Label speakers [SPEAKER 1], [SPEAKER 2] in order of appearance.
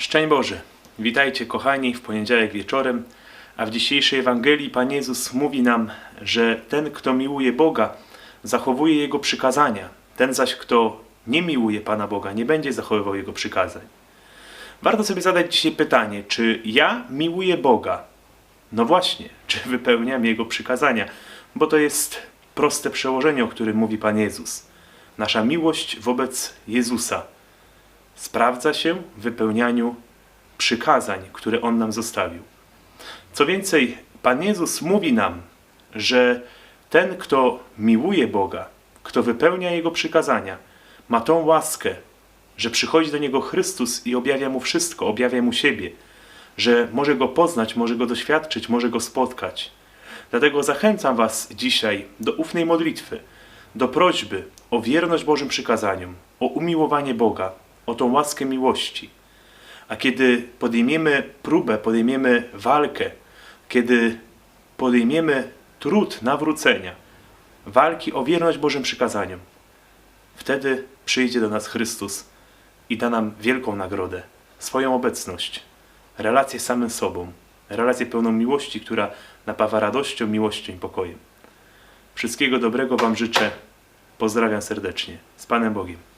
[SPEAKER 1] Szczęść Boże! Witajcie kochani w poniedziałek wieczorem, a w dzisiejszej Ewangelii Pan Jezus mówi nam, że ten, kto miłuje Boga, zachowuje Jego przykazania. Ten zaś, kto nie miłuje Pana Boga, nie będzie zachowywał Jego przykazań. Warto sobie zadać dzisiaj pytanie, czy ja miłuję Boga? No właśnie, czy wypełniam Jego przykazania? Bo to jest proste przełożenie, o którym mówi Pan Jezus. Nasza miłość wobec Jezusa sprawdza się w wypełnianiu przykazań, które On nam zostawił. Co więcej, Pan Jezus mówi nam, że ten, kto miłuje Boga, kto wypełnia Jego przykazania, ma tą łaskę, że przychodzi do Niego Chrystus i objawia Mu wszystko, objawia Mu siebie, że może Go poznać, może Go doświadczyć, może Go spotkać. Dlatego zachęcam Was dzisiaj do ufnej modlitwy, do prośby o wierność Bożym przykazaniom, o umiłowanie Boga, o tą łaskę miłości. A kiedy podejmiemy próbę, podejmiemy walkę, kiedy podejmiemy trud nawrócenia, walki o wierność Bożym przykazaniom, wtedy przyjdzie do nas Chrystus i da nam wielką nagrodę, swoją obecność, relację z samym sobą, relację pełną miłości, która napawa radością, miłością i pokojem. Wszystkiego dobrego Wam życzę. Pozdrawiam serdecznie. Z Panem Bogiem.